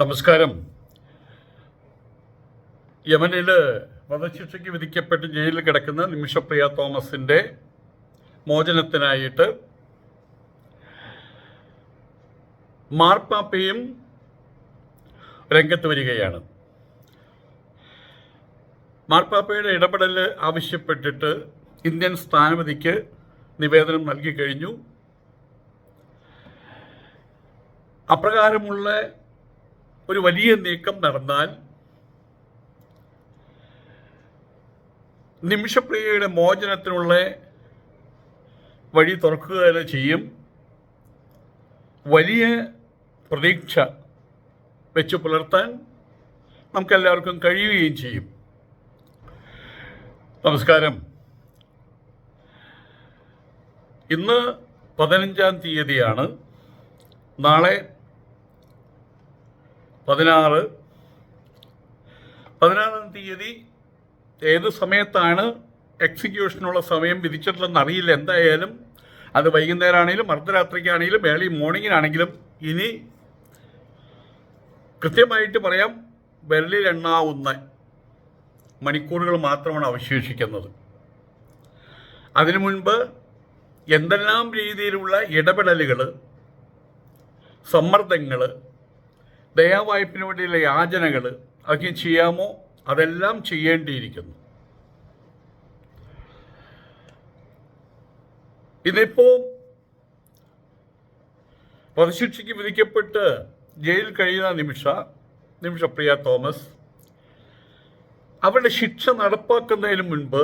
നമസ്കാരം. യമനിൽ വധശിക്ഷയ്ക്ക് വിധിക്കപ്പെട്ട് ജയിലിൽ കിടക്കുന്ന നിമിഷപ്രിയ തോമസിന്റെ മോചനത്തിനായിട്ട് മാർപ്പാപ്പയും രംഗത്ത് വരികയാണ്. മാർപ്പാപ്പയുടെ ഇടപെടൽ ആവശ്യപ്പെട്ടിട്ട് ഇന്ത്യൻ സ്ഥാനപതിക്ക് നിവേദനം നൽകി കഴിഞ്ഞു. അപ്രകാരമുള്ള ഒരു വലിയ നീക്കം നടന്നാൽ നിമിഷപ്രിയയുടെ മോചനത്തിനുള്ള വഴി തുറക്കുക തന്നെ ചെയ്യും. വലിയ പ്രതീക്ഷ വെച്ച് പുലർത്താൻ നമുക്കെല്ലാവർക്കും കഴിയുകയും ചെയ്യും. നമസ്കാരം. ഇന്ന് പതിനഞ്ചാം തീയതിയാണ്. നാളെ പതിനാറ്. പതിനാറാം തീയതി ഏത് സമയത്താണ് എക്സിക്യൂഷനുള്ള സമയം വിധിച്ചിട്ടുള്ളതെന്ന് അറിയില്ല. എന്തായാലും അത് വൈകുന്നേരമാണെങ്കിലും അർദ്ധരാത്രിക്കാണെങ്കിലും ഏർലി മോർണിംഗിനാണെങ്കിലും ഇനി കൃത്യമായിട്ട് പറയാം വിരലിലെണ്ണാവുന്ന മണിക്കൂറുകൾ മാത്രമാണ് അവശേഷിക്കുന്നത്. അതിനു മുൻപ് എന്തെല്ലാം രീതിയിലുള്ള ഇടപെടലുകൾ സമ്മർദ്ദങ്ങൾ ദയാവായ്പിന് വേണ്ടിയുള്ള യാചനകൾ അതൊക്കെ ചെയ്യാമോ? അതെല്ലാം ചെയ്യേണ്ടിയിരിക്കുന്നു. ഇതിപ്പോ വധശിക്ഷയ്ക്ക് വിധിക്കപ്പെട്ട് ജയിലിൽ കഴിയുന്ന നിമിഷ നിമിഷപ്രിയ തോമസ് അവരുടെ ശിക്ഷ നടപ്പാക്കുന്നതിന് മുൻപ്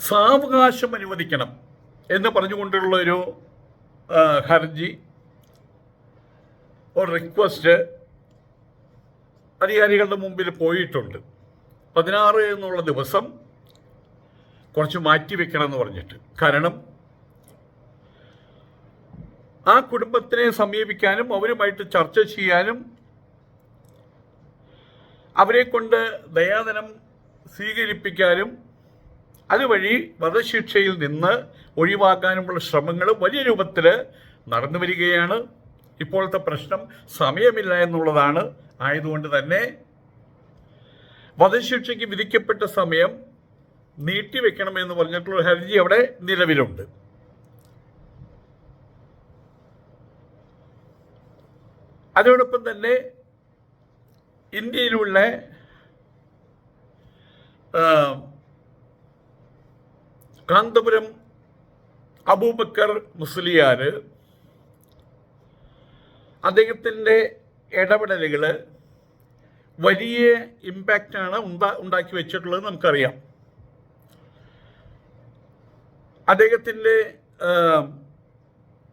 സാവകാശം അനുവദിക്കണം എന്ന് പറഞ്ഞുകൊണ്ടുള്ള ഒരു ഹർജി ഒരു റിക്വസ്റ്റ് അധികാരികളുടെ മുമ്പിൽ പോയിട്ടുണ്ട്. പതിനാറ് എന്നുള്ള ദിവസം കുറച്ച് മാറ്റി വെക്കണം എന്ന് പറഞ്ഞിട്ട്. കാരണം ആ കുടുംബത്തിനെ സമീപിക്കാനും അവരുമായിട്ട് ചർച്ച ചെയ്യാനും അവരെ കൊണ്ട് ദയാധനം സ്വീകരിപ്പിക്കാനും അതുവഴി വധശിക്ഷയിൽ നിന്ന് ഒഴിവാക്കാനുമുള്ള ശ്രമങ്ങൾ വലിയ രൂപത്തിൽ നടന്നു വരികയാണ്. ഇപ്പോഴത്തെ പ്രശ്നം സമയമില്ല എന്നുള്ളതാണ്. ആയതുകൊണ്ട് തന്നെ വധശിക്ഷയ്ക്ക് വിധിക്കപ്പെട്ട സമയം നീട്ടിവെക്കണമെന്ന് പറഞ്ഞിട്ടുള്ള ഹർജി അവിടെ നിലവിലുണ്ട്. അതോടൊപ്പം തന്നെ ഇന്ത്യയിലുള്ള കാന്തപുരം അബൂബക്കർ മുസ്ലിയാർ അദ്ദേഹത്തിന്റെ ഇടപെടലുകൾ വലിയ ഇമ്പാക്റ്റാണ് ഉണ്ടാ ഉണ്ടാക്കി വെച്ചിട്ടുള്ളത് നമുക്കറിയാം. അദ്ദേഹത്തിന്റെ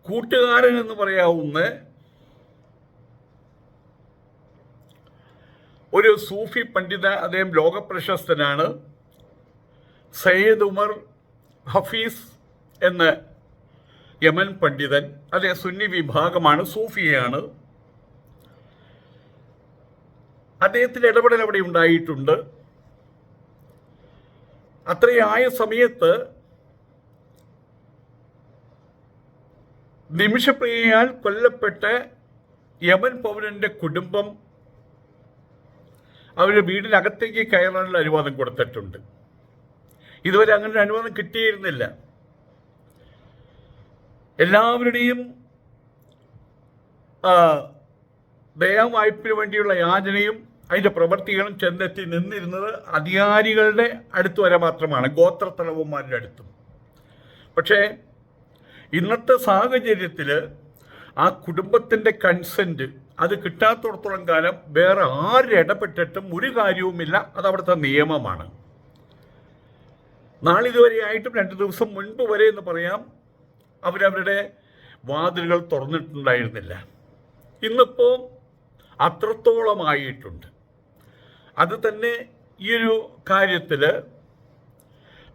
കൂട്ടുകാരൻ എന്ന് പറയാവുന്ന ഒരു സൂഫി പണ്ഡിത അദ്ദേഹം ലോകപ്രശസ്തനാണ്. സയ്യിദ് ഉമർ ഹഫീസ് എന്ന യമൻ പണ്ഡിതൻ അതെ സുന്നി വിഭാഗമാണ് സൂഫിയാണ് അദ്ദേഹത്തിന്റെ ഇടപെടൽ അവിടെ ഉണ്ടായിട്ടുണ്ട്. അത്രയായ സമയത്ത് നിമിഷപ്രിയയാൽ കൊല്ലപ്പെട്ട യമൻ പൗരന്റെ കുടുംബം അവരുടെ വീടിനകത്തേക്ക് കയറാനുള്ള അനുവാദം കൊടുത്തിട്ടുണ്ട്. ഇതുവരെ അങ്ങനെ ഒരു അനുവാദം കിട്ടിയിരുന്നില്ല. എല്ലാവരുടെയും ആ, ദയാവായ്പിന് വേണ്ടിയുള്ള യാചനയും അതിന്റെ പ്രവൃത്തികളും ചെന്നെത്തി നിന്നിരുന്നത് അധികാരികളുടെ അടുത്ത് വരെ മാത്രമാണ് ഗോത്രത്തലവന്മാരുടെ അടുത്തും. പക്ഷേ ഇന്നത്തെ സാഹചര്യത്തിൽ ആ കുടുംബത്തിന്റെ കൺസെന്റ് അത് കിട്ടാത്തടത്തോളം കാലം വേറെ ആരും ഇടപെട്ടിട്ടും ഒരു കാര്യവുമില്ല. അത് അവിടുത്തെ നിയമമാണ് നാളിതുവരെയായിട്ടും രണ്ട് ദിവസം മുൻപ് വരെ എന്ന് പറയാം അവരവരുടെ വാതിലുകൾ തുറന്നിട്ടുണ്ടായിരുന്നില്ല. ഇന്നിപ്പോൾ അത്രത്തോളമായിട്ടുണ്ട്. അത് തന്നെ ഈ ഒരു കാര്യത്തിൽ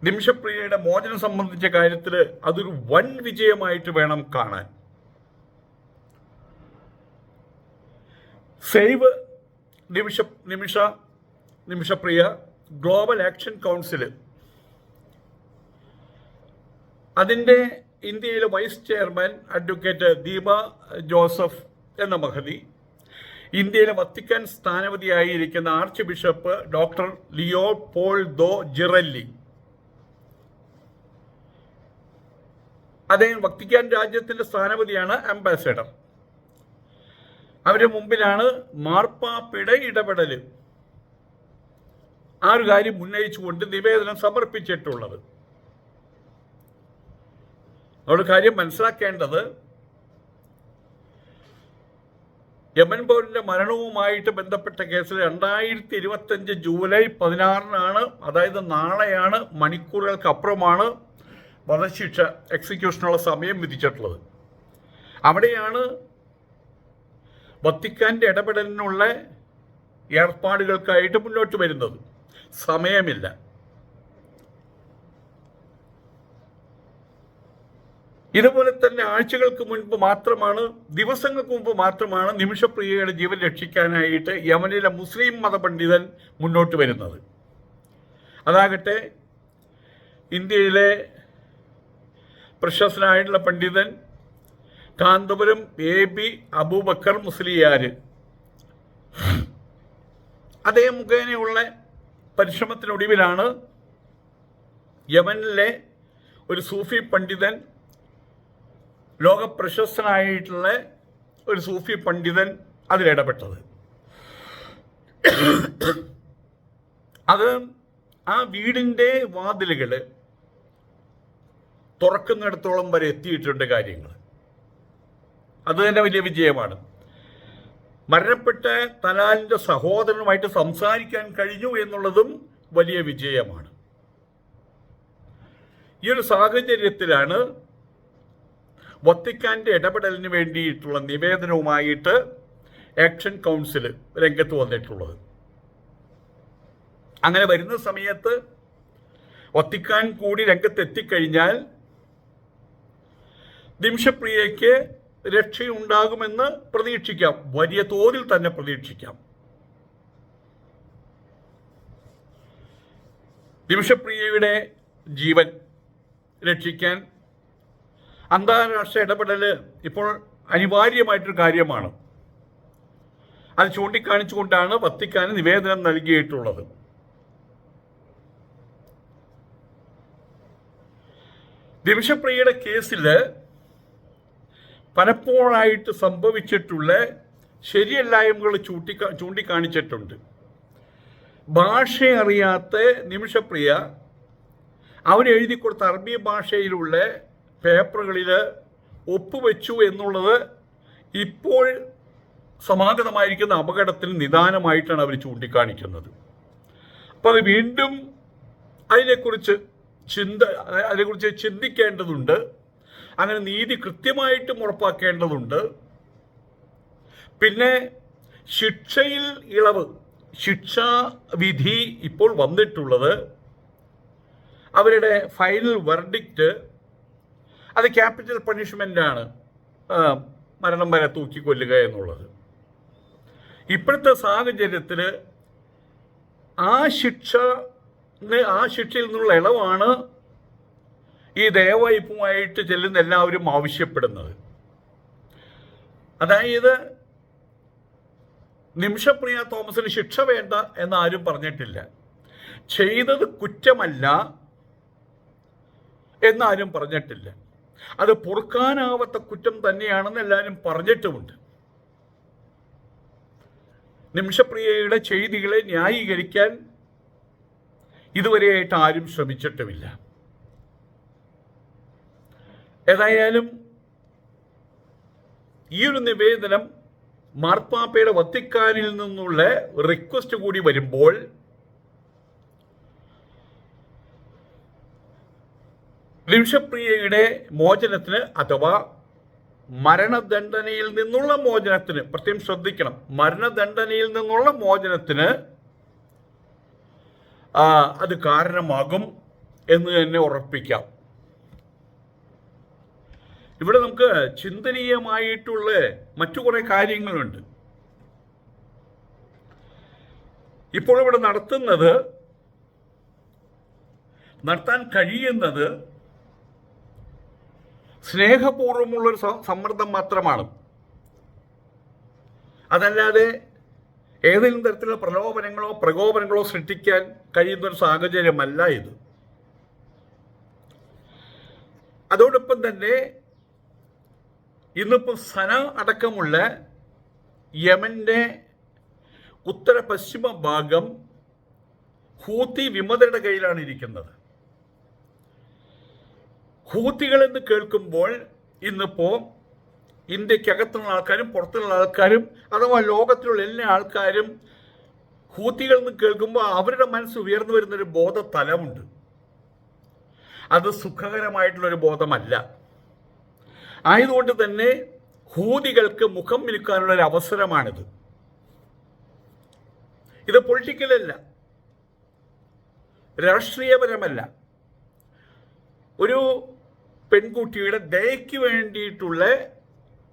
നിമിഷപ്രിയയുടെ മോചനം സംബന്ധിച്ച കാര്യത്തിൽ അതൊരു വൻ വിജയമായിട്ട് വേണം കാണാൻ. Save Nimisha Nimisha Nimishapriya global action council അതിന്റെ ഇന്ത്യയിലെ vice chairman advocate Deepa Joseph എന്ന മഹതി ഇന്ത്യയിലെ വത്തിക്കാൻ സ്ഥാനപതിയായിരിക്കുന്ന archbishop doctor Leopoldo Girelli. അദ്ദേഹം വത്തിക്കാൻ രാജ്യത്തിന്റെ സ്ഥാനപതിയാണ് അംബാസഡർ. അവരുടെ മുമ്പിലാണ് മാർപ്പാപ്പയുടെ ഇടപെടൽ ആ ഒരു കാര്യം ഉന്നയിച്ചുകൊണ്ട് നിവേദനം സമർപ്പിച്ചിട്ടുള്ളത്. അവിടെ കാര്യം മനസ്സിലാക്കേണ്ടത്. യമൻ പൗരന്റെ മരണവുമായിട്ട് ബന്ധപ്പെട്ട കേസിൽ രണ്ടായിരത്തി ഇരുപത്തഞ്ച് ജൂലൈ പതിനാറിനാണ് അതായത് നാളെയാണ് മണിക്കൂറുകൾക്ക് അപ്പുറമാണ് വധശിക്ഷ എക്സിക്യൂഷനുള്ള സമയം വിധിച്ചിട്ടുള്ളത്. അവിടെയാണ് വത്തിക്കാന്റെ ഇടപെടലിനുള്ള ഏർപ്പാടുകൾക്കായിട്ട് മുന്നോട്ട് വരുന്നത്. സമയമില്ല. ഇതുപോലെ തന്നെ ആഴ്ചകൾക്ക് മുൻപ് മാത്രമാണ് ദിവസങ്ങൾക്ക് മുമ്പ് മാത്രമാണ് നിമിഷപ്രിയയുടെ ജീവൻ രക്ഷിക്കാനായിട്ട് യമനിലെ മുസ്ലിം മതപണ്ഡിതൻ മുന്നോട്ട് വരുന്നത്. അതാകട്ടെ ഇന്ത്യയിലെ പ്രശസ്തനായിട്ടുള്ള പണ്ഡിതൻ കാന്തപുരം എ ബി അബൂബക്കർ മുസ്ലിയാർ അതേ മുഖേനയുള്ള പരിശ്രമത്തിനൊടുവിലാണ് യമനിലെ ഒരു സൂഫി പണ്ഡിതൻ ലോക പ്രശസ്തനായിട്ടുള്ള ഒരു സൂഫി പണ്ഡിതൻ അതിലിടപെട്ടത് അത് ആ വീടിന്റെ വാതിലുകൾ തുറക്കുന്നിടത്തോളം വരെ എത്തിയിട്ടുണ്ട് കാര്യങ്ങൾ അത് തന്നെ വലിയ വിജയമാണ്. മരണപ്പെട്ട തലാലിന്റെ സഹോദരനുമായിട്ട് സംസാരിക്കാൻ കഴിഞ്ഞു എന്നുള്ളതും വലിയ വിജയമാണ്. ഈ ഒരു സാഹചര്യത്തിലാണ് വത്തിക്കാന്റെ ഇടപെടലിന് വേണ്ടിയിട്ടുള്ള നിവേദനവുമായിട്ട് ആക്ഷൻ കൗൺസിൽ രംഗത്ത് വന്നിട്ടുള്ളത്. അങ്ങനെ വരുന്ന സമയത്ത് വത്തിക്കാൻ കൂടി രംഗത്ത് എത്തിക്കഴിഞ്ഞാൽ നിമിഷപ്രിയയ്ക്ക് രക്ഷയുണ്ടാകുമെന്ന് പ്രതീക്ഷിക്കാം. വലിയ തോതിൽ തന്നെ പ്രതീക്ഷിക്കാം. നിമിഷപ്രിയയുടെ ജീവൻ രക്ഷിക്കാൻ അന്താരാഷ്ട്ര ഇടപെടൽ ഇപ്പോൾ അനിവാര്യമായിട്ടൊരു കാര്യമാണ്. അത് ചൂണ്ടിക്കാണിച്ചുകൊണ്ടാണ് വത്തിക്കാന് നിവേദനം നൽകിയിട്ടുള്ളത്. നിമിഷപ്രിയയുടെ കേസിൽ പലപ്പോഴായിട്ട് സംഭവിച്ചിട്ടുള്ള ശരിയല്ലായ്മകൾ ചൂണ്ടിക്കാ ചൂണ്ടിക്കാണിച്ചിട്ടുണ്ട്. ഭാഷ അറിയാത്ത നിമിഷപ്രിയ അവരെഴുതി കൊടുത്ത അറബി ഭാഷയിലുള്ള പേപ്പറുകളിൽ ഒപ്പുവെച്ചു എന്നുള്ളത് ഇപ്പോൾ സമാഗതമായിരിക്കുന്ന അപകടത്തിന് നിദാനമായിട്ടാണ് അവർ ചൂണ്ടിക്കാണിക്കുന്നത്. അപ്പോൾ അത് വീണ്ടും അതിനെക്കുറിച്ച് ചിന്ത അതിനെക്കുറിച്ച് ചിന്തിക്കേണ്ടതുണ്ട്. അങ്ങനെ നീതി കൃത്യമായിട്ടും ഉറപ്പാക്കേണ്ടതുണ്ട്. പിന്നെ ശിക്ഷയിൽ ഇളവ് ശിക്ഷാവിധി ഇപ്പോൾ വന്നിട്ടുള്ളത്. അവരുടെ ഫൈനൽ വെർഡിക്റ്റ് അത് ക്യാപിറ്റൽ പണിഷ്മെന്റാണ് മരണം വരെ തൂക്കിക്കൊല്ലുക എന്നുള്ളത്. ഇപ്പോഴത്തെ സാഹചര്യത്തിൽ ആ ശിക്ഷ ആ ശിക്ഷയിൽ നിന്നുള്ള ഇളവാണ് ഈ ദയവായ്പുമായിട്ട് ചെല്ലുന്ന എല്ലാവരും ആവശ്യപ്പെടുന്നത്. അതായത് നിമിഷപ്രിയ തോമസിന് ശിക്ഷ വേണ്ട എന്ന് ആരും പറഞ്ഞിട്ടില്ല. ചെയ്തത് കുറ്റമല്ല എന്നാരും പറഞ്ഞിട്ടില്ല. അത് പൊറുക്കാനാവാത്ത കുറ്റം തന്നെയാണെന്ന് എല്ലാവരും പറഞ്ഞിട്ടുമുണ്ട്. നിമിഷപ്രിയയുടെ ചെയ്തികളെ ന്യായീകരിക്കാൻ ഇതുവരെയായിട്ട് ആരും ശ്രമിച്ചിട്ടുമില്ല. ഏതായാലും ഈ ഒരു നിവേദനം മാർപ്പാപ്പയുടെ വത്തിക്കാനിൽ നിന്നുള്ള റിക്വസ്റ്റ് കൂടി വരുമ്പോൾ നിമിഷപ്രിയയുടെ മോചനത്തിന് അഥവാ മരണദണ്ഡനയിൽ നിന്നുള്ള മോചനത്തിന് പ്രത്യേകം ശ്രദ്ധിക്കണം മരണദണ്ഡനയിൽ നിന്നുള്ള മോചനത്തിന് അത് കാരണമാകും എന്ന് തന്നെ ഉറപ്പിക്കാം. ഇവിടെ നമുക്ക് ചിന്തനീയമായിട്ടുള്ള മറ്റു കുറേ കാര്യങ്ങളുണ്ട്. ഇപ്പോൾ ഇവിടെ നടത്തുന്നത് നടത്താൻ കഴിയുന്നത് സ്നേഹപൂർവമുള്ളൊരു സമ്മർദ്ദം മാത്രമാണ്. അതല്ലാതെ ഏതെങ്കിലും തരത്തിലുള്ള പ്രലോഭനങ്ങളോ പ്രകോപനങ്ങളോ സൃഷ്ടിക്കാൻ കഴിയുന്ന ഒരു സാഹചര്യമല്ല ഇത്. അതോടൊപ്പം തന്നെ ഇന്നിപ്പോൾ സന അടക്കമുള്ള യമന്റെ ഉത്തര പശ്ചിമ ഭാഗം ഹൂത്തി വിമതരുടെ കയ്യിലാണ് ഇരിക്കുന്നത്. ഹൂത്തികൾ എന്ന് കേൾക്കുമ്പോൾ ഇന്നിപ്പോൾ ഇന്ത്യക്കകത്തുള്ള ആൾക്കാരും പുറത്തുള്ള ആൾക്കാരും അഥവാ ലോകത്തിലുള്ള എല്ലാ ആൾക്കാരും ഹൂത്തികൾ എന്ന് കേൾക്കുമ്പോൾ അവരുടെ മനസ്സ് ഉയർന്നു വരുന്നൊരു ബോധതലമുണ്ട്. അത് സുഖകരമായിട്ടുള്ളൊരു ബോധമല്ല. ആയതുകൊണ്ട് തന്നെ ഹൂതികൾക്ക് മുഖം മിനുക്കാനുള്ള ഒരു അവസരമാണിത്. ഇത് പൊളിറ്റിക്കലല്ല. രാഷ്ട്രീയപരമല്ല. ഒരു പെൺകുട്ടിയുടെ ദയയ്ക്ക് വേണ്ടിയിട്ടുള്ള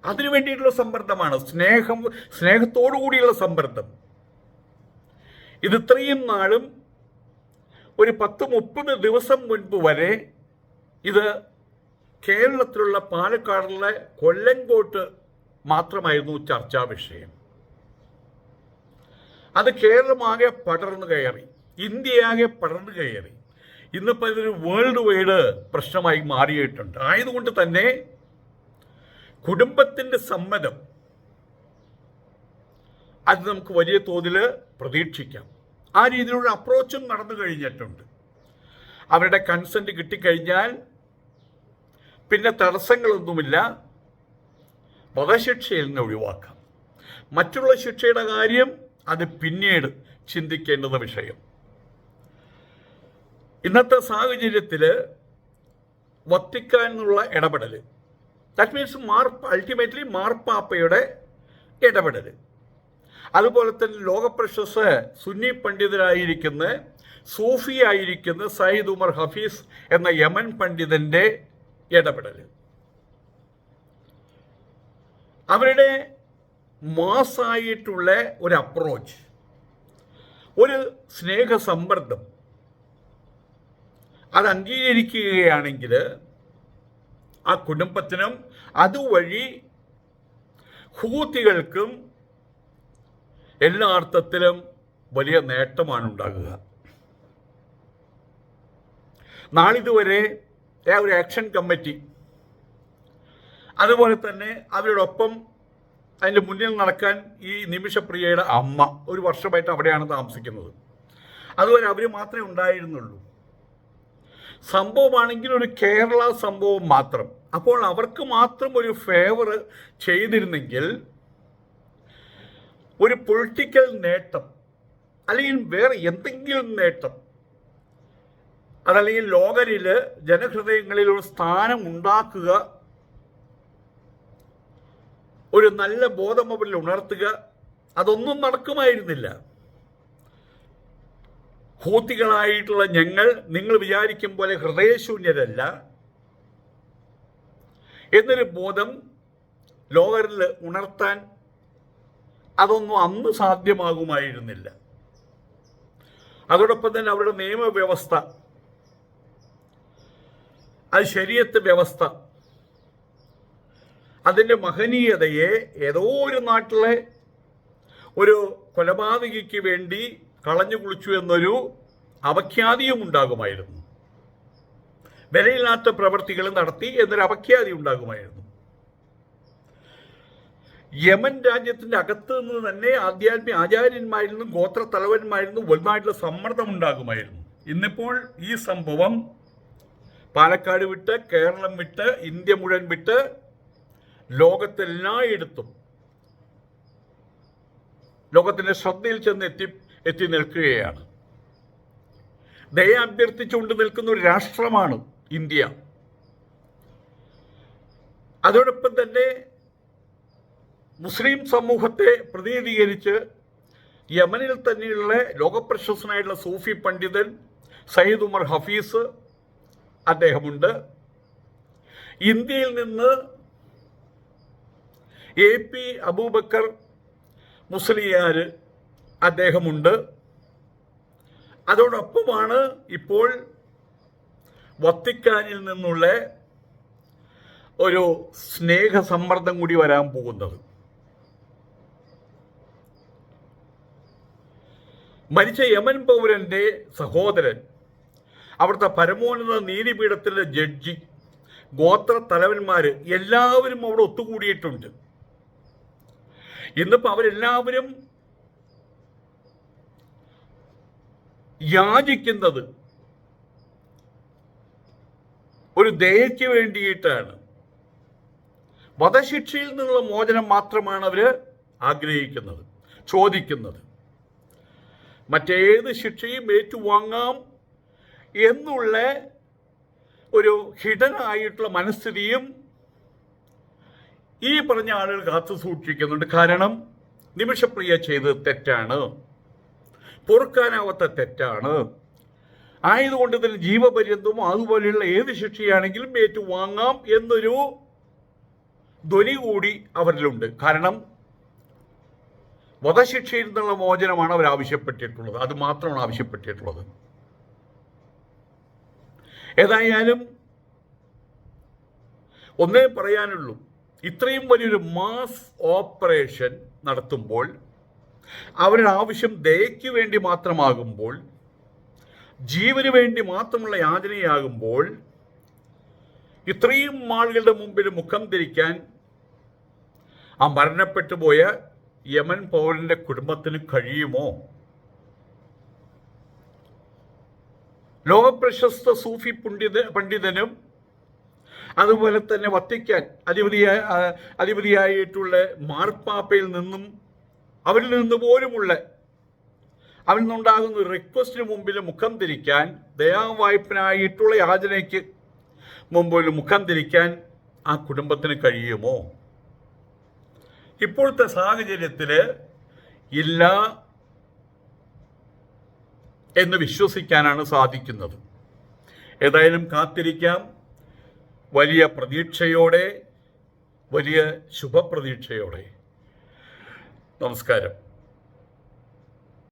അതിനു വേണ്ടിയിട്ടുള്ള സമ്മർദ്ദമാണ്. സ്നേഹം സ്നേഹത്തോടു കൂടിയുള്ള സമ്മർദ്ദം. ഇത് ഇത്രയും നാളും ഒരു പത്ത് മുപ്പത് ദിവസം മുൻപ് വരെ ഇത് കേരളത്തിലുള്ള പാലക്കാടുള്ള കൊല്ലങ്കോട്ട് മാത്രമായിരുന്നു ചർച്ചാ വിഷയം. അത് കേരളമാകെ പടർന്നു കയറി ഇന്ത്യയാകെ പടർന്നു കയറി. ഇന്നിപ്പോൾ ഇതൊരു വേൾഡ് വൈഡ് പ്രശ്നമായി മാറിയിട്ടുണ്ട്. ആയതുകൊണ്ട് തന്നെ കുടുംബത്തിന്റെ സമ്മതം അത് നമുക്ക് വലിയ തോതിൽ പ്രതീക്ഷിക്കാം. ആ രീതിയിലുള്ള അപ്രോച്ചും നടന്നു കഴിഞ്ഞിട്ടുണ്ട്. അവരുടെ കൺസെന്റ് കിട്ടിക്കഴിഞ്ഞാൽ പിന്നെ തടസ്സങ്ങളൊന്നുമില്ല. വധശിക്ഷയിൽ നിന്ന് ഒഴിവാക്കാം. മറ്റുള്ള ശിക്ഷയുടെ കാര്യം അത് പിന്നീട് ചിന്തിക്കേണ്ടുന്ന വിഷയം. ഇന്നത്തെ സാഹചര്യത്തിൽ വത്തിക്കാനുള്ള ഇടപെടൽ ദാറ്റ് മീൻസ് മാർപ്പ് അൾട്ടിമേറ്റ്ലി മാർപ്പാപ്പയുടെ ഇടപെടൽ അതുപോലെ തന്നെ ലോകപ്രശസ്ത സുന്നി പണ്ഡിതരായിരിക്കുന്ന സൂഫി ആയിരിക്കുന്ന സയ്യിദ് ഉമർ ഹഫീസ് എന്ന യമൻ പണ്ഡിതന്റെ ഇടപെടൽ അവരുടെ മാസായിട്ടുള്ള ഒരു അപ്രോച്ച് ഒരു സ്നേഹസമ്മർദ്ദം അത് അംഗീകരിക്കുകയാണെങ്കിൽ ആ കുടുംബത്തിനും അതുവഴി ഹൂത്തികൾക്കും എല്ലാ അർത്ഥത്തിലും വലിയ നേട്ടമാണ് ഉണ്ടാകുക നാളിതുവരെ ഒരു ആക്ഷൻ കമ്മിറ്റി അതുപോലെ തന്നെ അവരോടൊപ്പം അതിന്റെ മുന്നിൽ നടക്കാൻ ഈ നിമിഷപ്രിയയുടെ അമ്മ ഒരു വർഷമായിട്ട് അവിടെയാണ് താമസിക്കുന്നത്. അതുവരെ അവർ മാത്രമേ ഉണ്ടായിരുന്നുള്ളൂ. സംഭവമാണെങ്കിൽ ഒരു കേരള സംഭവം മാത്രം. അപ്പോൾ അവർക്ക് മാത്രം ഒരു ഫേവർ ചെയ്തിരുന്നെങ്കിൽ ഒരു പൊളിറ്റിക്കൽ നേട്ടം അല്ലെങ്കിൽ വേറെ എന്തെങ്കിലും നേട്ടം അതല്ലെങ്കിൽ ലോകരിൽ ജനഹൃദയങ്ങളിൽ ഒരു സ്ഥാനം ഉണ്ടാക്കുക ഒരു നല്ല ബോധം അവരിൽ ഉണർത്തുക അതൊന്നും നടക്കുമായിരുന്നില്ല. ഹൂത്തികളായിട്ടുള്ള ഞങ്ങൾ നിങ്ങൾ വിചാരിക്കും പോലെ ഹൃദയശൂന്യരല്ല. എന്നൊരു ബോധം ലോകരിൽ ഉണർത്താൻ അതൊന്നും അന്ന് സാധ്യമാകുമായിരുന്നില്ല. അതോടൊപ്പം തന്നെ അവരുടെ നിയമവ്യവസ്ഥ അത് ശരീരത്ത് വ്യവസ്ഥ അതിന്റെ മഹനീയതയെ ഏതോ ഒരു നാട്ടിലെ ഒരു കൊലപാതകിക്ക് വേണ്ടി കളഞ്ഞു കുളിച്ചു എന്നൊരു അപഖ്യാതിയും ഉണ്ടാകുമായിരുന്നു. വിലയില്ലാത്ത പ്രവൃത്തികൾ നടത്തി എന്നൊരു അപഖ്യാതി ഉണ്ടാകുമായിരുന്നു. യമൻ രാജ്യത്തിന്റെ അകത്ത് നിന്ന് തന്നെ ആധ്യാത്മിക ആചാര്യന്മാരിൽ നിന്നും ഗോത്ര തലവന്മാരിൽ നിന്നും വലുതായിട്ടുള്ള സമ്മർദ്ദം ഉണ്ടാകുമായിരുന്നു. ഇന്നിപ്പോൾ ഈ സംഭവം പാലക്കാട് വിട്ട് കേരളം വിട്ട് ഇന്ത്യ മുഴുവൻ വിട്ട് ലോകത്തെല്ലായിടത്തും ലോകത്തിന്റെ ശ്രദ്ധയിൽ ചെന്ന് എത്തി എത്തി നിൽക്കുകയാണ്. ദയ അഭ്യർത്ഥിച്ചുകൊണ്ട് നിൽക്കുന്ന ഒരു രാഷ്ട്രമാണ് ഇന്ത്യ. അതോടൊപ്പം തന്നെ മുസ്ലിം സമൂഹത്തെ പ്രതിനിധീകരിച്ച് യമനിൽ തന്നെയുള്ള ലോകപ്രശസ്തനായിട്ടുള്ള സൂഫി പണ്ഡിതൻ സയ്യിദ് ഉമർ ഹഫീസ് അദ്ദേഹമുണ്ട്. ഇന്ത്യയിൽ നിന്ന് എ പി അബൂബക്കർ മുസ്ലിയാർ അദ്ദേഹമുണ്ട്. അതോടൊപ്പമാണ് ഇപ്പോൾ വത്തിക്കാനിൽ നിന്നുള്ള ഒരു സ്നേഹസമ്മർദ്ദം കൂടി വരാൻ പോകുന്നത്. മരിച്ച യമൻ പൗരന്റെ സഹോദരൻ അവിടുത്തെ പരമോന്നത നീതിപീഠത്തിലെ ജഡ്ജി ഗോത്ര തലവന്മാര് എല്ലാവരും അവിടെ ഒത്തുകൂടിയിട്ടുണ്ട്. ഇന്നിപ്പോ അവരെല്ലാവരും യാചിക്കുന്നത് ഒരു ദയയ്ക്ക് വേണ്ടിയിട്ടാണ്. വധശിക്ഷയിൽ നിന്നുള്ള മോചനം മാത്രമാണ് അവർ ആഗ്രഹിക്കുന്നത് ചോദിക്കുന്നത്. മറ്റേത് ശിക്ഷയും ഏറ്റുവാങ്ങാം എന്നുള്ള ഒരു ഹിഡനായിട്ടുള്ള മനസ്ഥിതിയും ഈ പറഞ്ഞ ആളുകൾ കാത്തു സൂക്ഷിക്കുന്നുണ്ട് കാരണം നിമിഷപ്രിയ ചെയ്തത് തെറ്റാണ്. പൊറുക്കാനാവാത്ത തെറ്റാണ്. ആയതുകൊണ്ട് തന്നെ ജീവപര്യന്തവും അതുപോലെയുള്ള ഏത് ശിക്ഷയാണെങ്കിലും ഏറ്റുവാങ്ങാം എന്നൊരു ധ്വനി കൂടി അവരിലുണ്ട്. കാരണം വധശിക്ഷയിൽ നിന്നുള്ള മോചനമാണ് അവർ ആവശ്യപ്പെട്ടിട്ടുള്ളത്. അത് മാത്രമാണ് ആവശ്യപ്പെട്ടിട്ടുള്ളത്. ഏതായാലും ഒന്നേ പറയാനുള്ളൂ. ഇത്രയും വലിയൊരു മാസ് ഓപ്പറേഷൻ നടത്തുമ്പോൾ അവരുടെ ആവശ്യം ദയയ്ക്ക് വേണ്ടി മാത്രമാകുമ്പോൾ ജീവന് വേണ്ടി മാത്രമുള്ള യാചനയാകുമ്പോൾ ഇത്രയും ആളുകളുടെ മുമ്പിൽ മുഖം തിരിക്കാൻ ആ മരണപ്പെട്ടു പോയ യമൻ പൗരന്റെ കുടുംബത്തിന് കഴിയുമോ? ലോകപ്രശസ്ത സൂഫി പണ്ഡിത പണ്ഡിതനും അതുപോലെ തന്നെ വത്തിക്കാൻ അധിപതിയായ അധിപതിയായിട്ടുള്ള മാർപ്പാപ്പയിൽ നിന്നും അവരിൽ നിന്ന് പോലുമുള്ള അവരിൽ നിന്നുണ്ടാകുന്ന റിക്വസ്റ്റിന് മുമ്പിൽ മുഖം തിരിക്കാൻ ദയാവായ്പനായിട്ടുള്ള യാചനയ്ക്ക് മുമ്പിൽ മുഖം തിരിക്കാൻ ആ കുടുംബത്തിന് കഴിയുമോ? ഇപ്പോഴത്തെ സാഹചര്യത്തിൽ ഇല്ല എന്ന് വിശ്വസിക്കാനാണ് സാധിക്കുന്നത്. ഏതായാലും കാത്തിരിക്കാം. വലിയ പ്രതീക്ഷയോടെ വലിയ ശുഭപ്രതീക്ഷയോടെ. നമസ്കാരം.